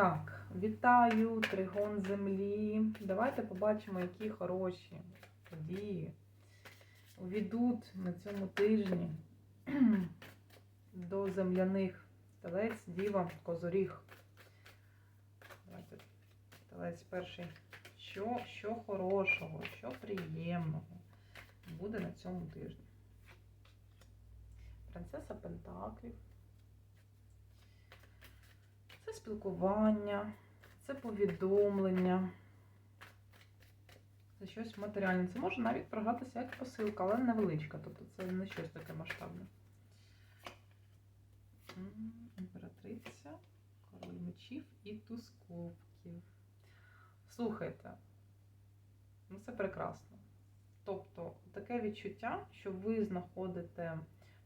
Так, вітаю, тригон землі. Давайте побачимо, які хороші події увійдуть на цьому тижні до земляних телець, діва, козоріг. Давайте телець перший. Що, що хорошого, що приємного буде на цьому тижні? Принцеса Пентаклів. Це спілкування, це повідомлення, це щось матеріальне. Це може навіть програтися як посилка, але невеличка. Тобто це не щось таке масштабне. Імператриця, король мечів і туз кубків. Слухайте, ну це прекрасно. Тобто таке відчуття, що ви знаходите,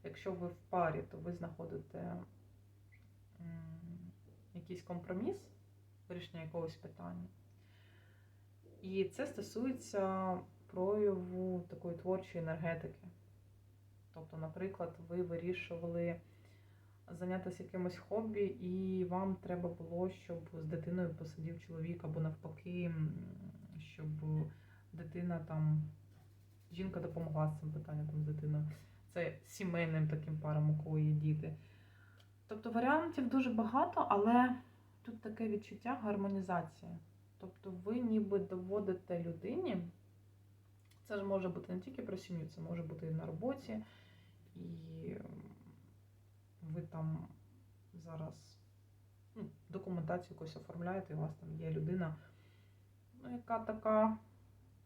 якщо ви в парі, то ви знаходите якийсь компроміс, вирішення якогось питання. І це стосується прояву такої творчої енергетики. Тобто, наприклад, ви вирішували зайнятися якимось хобі, і вам треба було, щоб з дитиною посидів чоловік, або навпаки, щоб дитина там, жінка допомогла з цим питанням там, з дитиною. Це сімейним таким парам, у кого є діти. Тобто варіантів дуже багато, але тут таке відчуття гармонізації. Тобто ви ніби доводите людині, це ж може бути не тільки про сім'ю, це може бути і на роботі, і ви там зараз ну, документацію якусь оформляєте, і у вас там є людина, ну, яка така,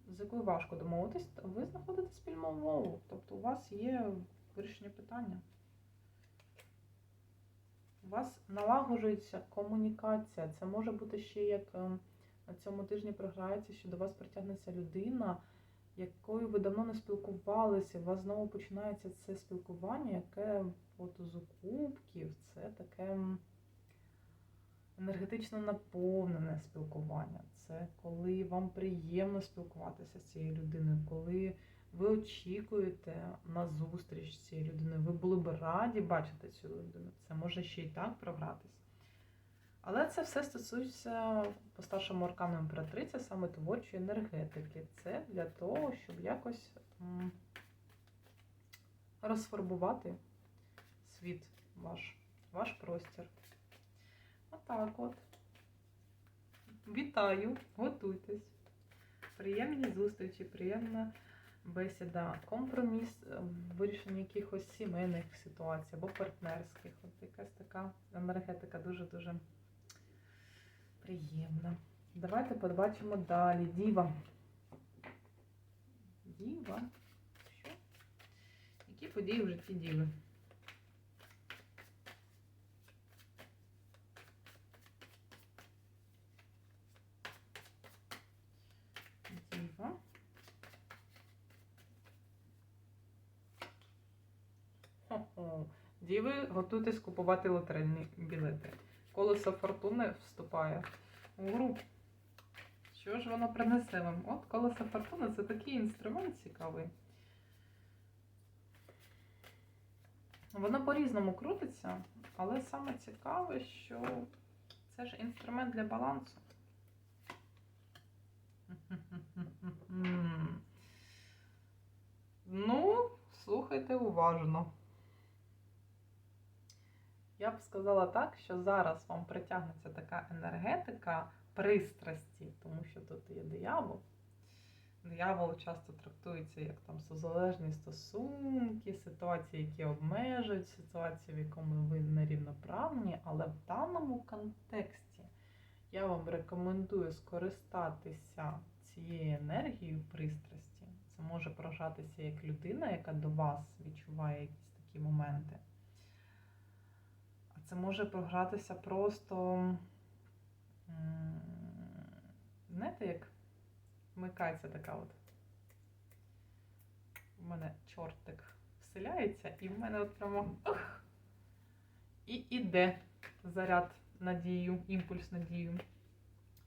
з якою важко домовитись, ви знаходите спільну мову. Тобто у вас є вирішення питання. У вас налагоджується комунікація. Це може бути ще як е, на цьому тижні програється, що до вас притягнеться людина, якою ви давно не спілкувалися. У вас знову починається це спілкування, яке от з кубків, це таке енергетично наповнене спілкування. Це коли вам приємно спілкуватися з цією людиною, коли ви очікуєте на зустріч з цією людиною. Ви були б раді бачити цю людину. Це може ще й так програтись. Але це все стосується по старшому аркану імператриця, саме творчої енергетики. Це для того, щоб якось розфарбувати світ ваш, ваш простір. Отак от. Вітаю, готуйтесь. Приємні зустрічі, приємна бесіда, компроміс вирішення якихось сімейних ситуацій або партнерських. От якась така енергетика дуже-дуже приємна. Давайте побачимо далі. Діва. Діва. Що? Які події в житті діви? Діва. Хо-хо. Діви, готуйтесь купувати лотерейні білети. Колесо фортуни вступає у гру. Що ж воно принесе вам? От колесо фортуни це такий інструмент цікавий. Воно по-різному крутиться, але саме цікаве, що це ж інструмент для балансу. Ну, слухайте уважно. Я б сказала так, що зараз вам притягнеться така енергетика пристрасті, тому що тут є диявол. Диявол часто трактується як там созалежні стосунки, ситуації, які обмежують, ситуації, в якому ви нерівноправні, але в даному контексті я вам рекомендую скористатися цією енергією пристрасті. Це може програтися як людина, яка до вас відчуває якісь такі моменти. Це може програтися просто, знаєте, як вмикається така от. У мене чортик вселяється, і в мене от прямо ох, і іде заряд надію, імпульс надію.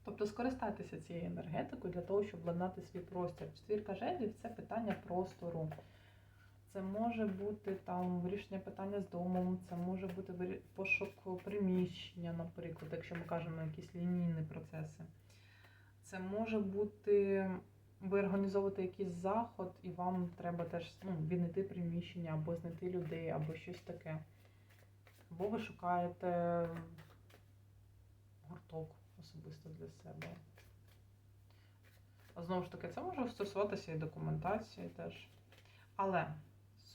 Тобто скористайтеся цією енергетикою для того, щоб владнати свій простір. Четвірка жезлів це питання простору. Це може бути там вирішення питання з домом, це може бути пошук приміщення, наприклад, якщо ми кажемо якісь лінійні процеси. Це може бути ви організовуєте якийсь заход, і вам треба теж ну, віднайти приміщення, або знайти людей, або щось таке. Або ви шукаєте гурток особисто для себе. А Знову ж таки, це може стосуватися і документації теж. Але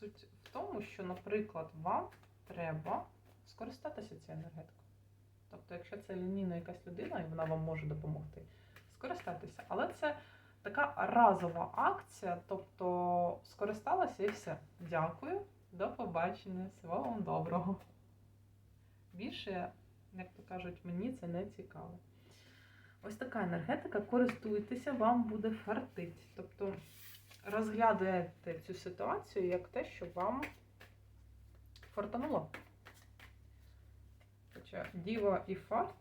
суть в тому, що, наприклад, вам треба скористатися цією енергетикою. Тобто, якщо це лінійна якась людина, і вона вам може допомогти, скористатися. Але це така разова акція, тобто скористалася і все. Дякую, до побачення, всього вам доброго. Більше, як то кажуть, мені це не цікаво. Ось така енергетика, користуйтеся, вам буде фартить. Тобто розглядайте цю ситуацію як те, що вам фартануло. Хоча діва і фарт,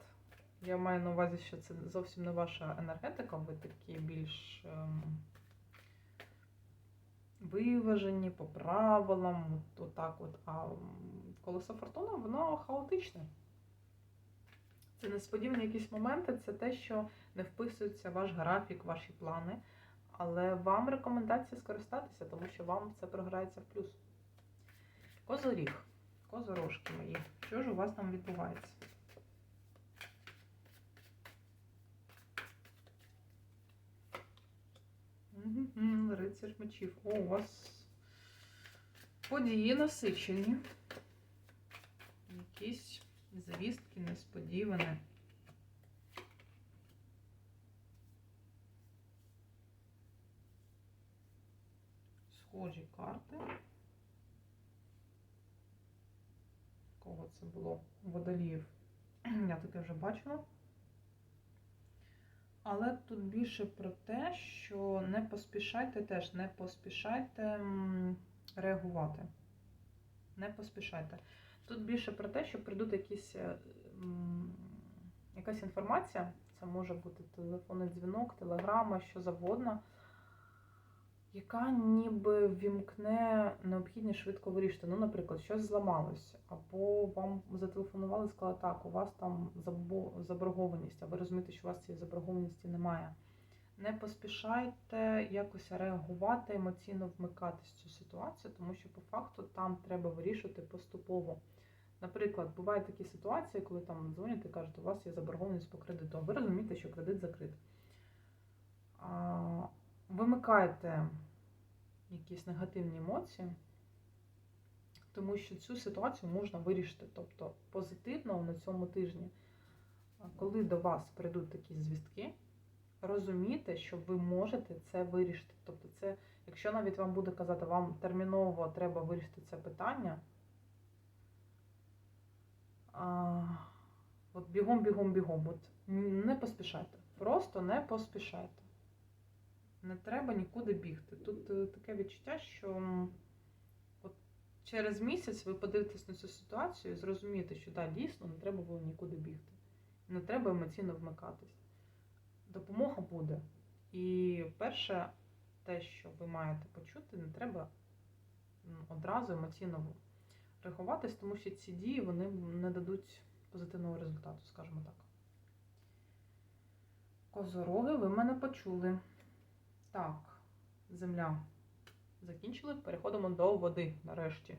я маю на увазі, що це зовсім не ваша енергетика, ви такі більш ем, виважені по правилам, от, отак от. А м, колесо фортуни, воно хаотичне. Це несподівані якісь моменти, це те, що не вписується ваш графік, ваші плани. Але вам рекомендація скористатися, тому що вам це програється в плюс. Козоріг, козорожки мої. Що ж у вас там відбувається? Рицар мечів. О, у вас події насичені. Якісь звістки несподівані. Карти. Кого це було? Водоліїв. Я таке вже бачила. Але тут більше про те, що не поспішайте теж, не поспішайте реагувати. Не поспішайте. Тут більше про те, що прийдуть якісь, е, якась інформація, це може бути телефонний дзвінок, телеграма, що завгодно, яка ніби вімкне необхідність швидко вирішити. Ну, наприклад, щось зламалось, або вам зателефонували і сказали, так, у вас там заборгованість, а ви розумієте, що у вас цієї заборгованості немає. Не поспішайте якось реагувати, емоційно вмикатись в цю ситуацію, тому що по факту там треба вирішувати поступово. Наприклад, бувають такі ситуації, коли там дзвонять і кажуть, у вас є заборгованість по кредиту, а ви розумієте, що кредит закрит. Вимикайте якісь негативні емоції, тому що цю ситуацію можна вирішити. Тобто позитивно на цьому тижні, коли до вас прийдуть такі звістки, розумійте, що ви можете це вирішити. Тобто, це, якщо навіть вам буде казати, вам терміново треба вирішити це питання. А, от бігом, бігом, бігом. От не поспішайте. Просто не поспішайте. Не треба нікуди бігти. Тут е, таке відчуття, що от через місяць ви подивитесь на цю ситуацію і зрозумієте, що так, дійсно не треба було нікуди бігти. Не треба емоційно вмикатись. Допомога буде. І перше, те, що ви маєте почути, не треба одразу емоційно реагуватись, тому що ці дії вони не дадуть позитивного результату, скажімо так. Козороги, ви мене почули. Так, земля. Закінчили. Переходимо до води нарешті.